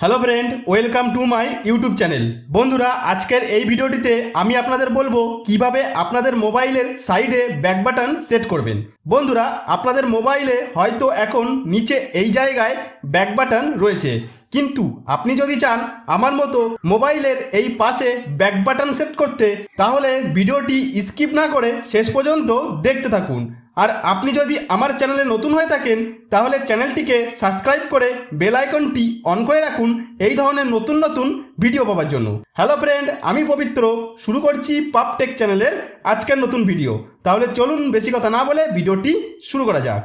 Hello friend welcome to my YouTube channel বন্ধুরা, আজকের এই ভিডিওটিতে আমি আপনাদের বলব কীভাবে আপনাদের মোবাইলের সাইডে ব্যাক বাটন সেট করবেন। বন্ধুরা, আপনাদের মোবাইলে হয়তো এখন নিচে এই জায়গায় ব্যাক বাটন রয়েছে। কিন্তু আপনি যদি চান আমার মতো মোবাইলের এই পাশে ব্যাক বাটন সেট করতে, তাহলে ভিডিওটি স্কিপ না করে শেষ পর্যন্ত দেখতে থাকুন। আর আপনি যদি আমার চ্যানেলে নতুন হয়ে থাকেন, তাহলে চ্যানেলটিকে সাবস্ক্রাইব করে বেল আইকনটি অন করে রাখুন এই ধরনের নতুন নতুন ভিডিও পাওয়ার জন্য। হ্যালো ফ্রেন্ড আমি পবিত্র। শুরু করছি পাপ টেক চ্যানেলের আজকের নতুন ভিডিও। তাহলে চলুন বেশি কথা না বলে ভিডিওটি শুরু করা যাক।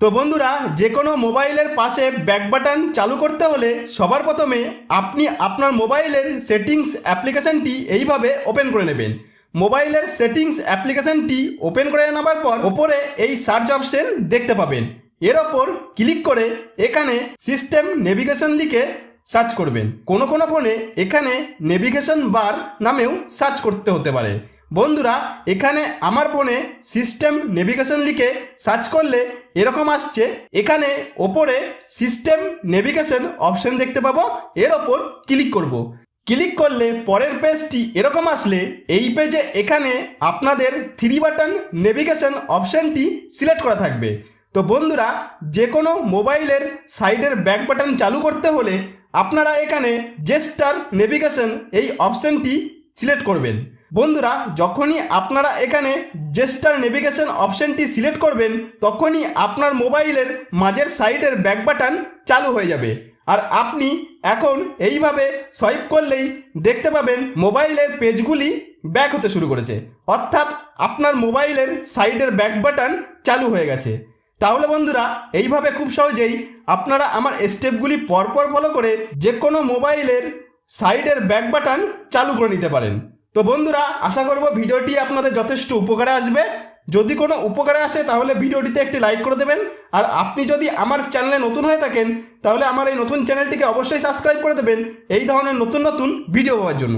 তো বন্ধুরা যে কোনো মোবাইলের পাশে ব্যাক বাটন চালু করতে হলে সবার প্রথমে আপনি আপনার মোবাইলের সেটিংস অ্যাপ্লিকেশনটি এইভাবে ওপেন করে নেবেন। মোবাইলের সেটিংস অ্যাপ্লিকেশনটি ওপেন করে নেবার পর ওপরে এই সার্চ অপশন দেখতে পাবেন। এর ওপর ক্লিক করে এখানে সিস্টেম নেভিগেশন লিখে সার্চ করবেন। কোনো কোনো ফোনে এখানে নেভিগেশন বার নামেও সার্চ করতে হতে পারে। বন্ধুরা, এখানে আমার ফোনে সিস্টেম নেভিগেশন লিখে সার্চ করলে এরকম আসছে। এখানে ওপরে সিস্টেম নেভিগেশন অপশন দেখতে পাবো। এর ওপর ক্লিক করব। ক্লিক করলে পরের পেজটি এরকম আসলে, এই পেজে এখানে আপনাদের থ্রি বাটন নেভিগেশন অপশনটি সিলেক্ট করা থাকবে। তো বন্ধুরা যে কোনো মোবাইলের সাইডের ব্যাক বাটন চালু করতে হলে আপনারা এখানে জেস্টার নেভিগেশন এই অপশনটি সিলেক্ট করবেন। বন্ধুরা, যখনই আপনারা এখানে জেস্টার নেভিগেশন অপশনটি সিলেক্ট করবেন, তখনই আপনার মোবাইলের মাঝের সাইডের ব্যাক বাটন চালু হয়ে যাবে। আর আপনি এখন এইভাবে সোয়াইপ করলেই দেখতে পাবেন মোবাইলের পেজগুলি ব্যাক হতে শুরু করেছে। অর্থাৎ আপনার মোবাইলের সাইডের ব্যাক বাটন চালু হয়ে গেছে। তাহলে বন্ধুরা, এইভাবে খুব সহজেই আপনারা আমার স্টেপগুলি পরপর ফলো করে যে কোনো মোবাইলের সাইডের ব্যাক বাটন চালু করে নিতে পারেন। তো বন্ধুরা, আশা করব ভিডিওটি আপনাদের যথেষ্ট উপকারে আসবে। যদি কোনো উপকারে আসে, তাহলে ভিডিওটিতে একটি লাইক করে দেবেন। আর আপনি যদি আমার চ্যানেলে নতুন হয়ে থাকেন, তাহলে আমার এই নতুন চ্যানেলটিকে অবশ্যই সাবস্ক্রাইব করে দেবেন। এই ধরনের নতুন নতুন ভিডিও পাওয়ার জন্য।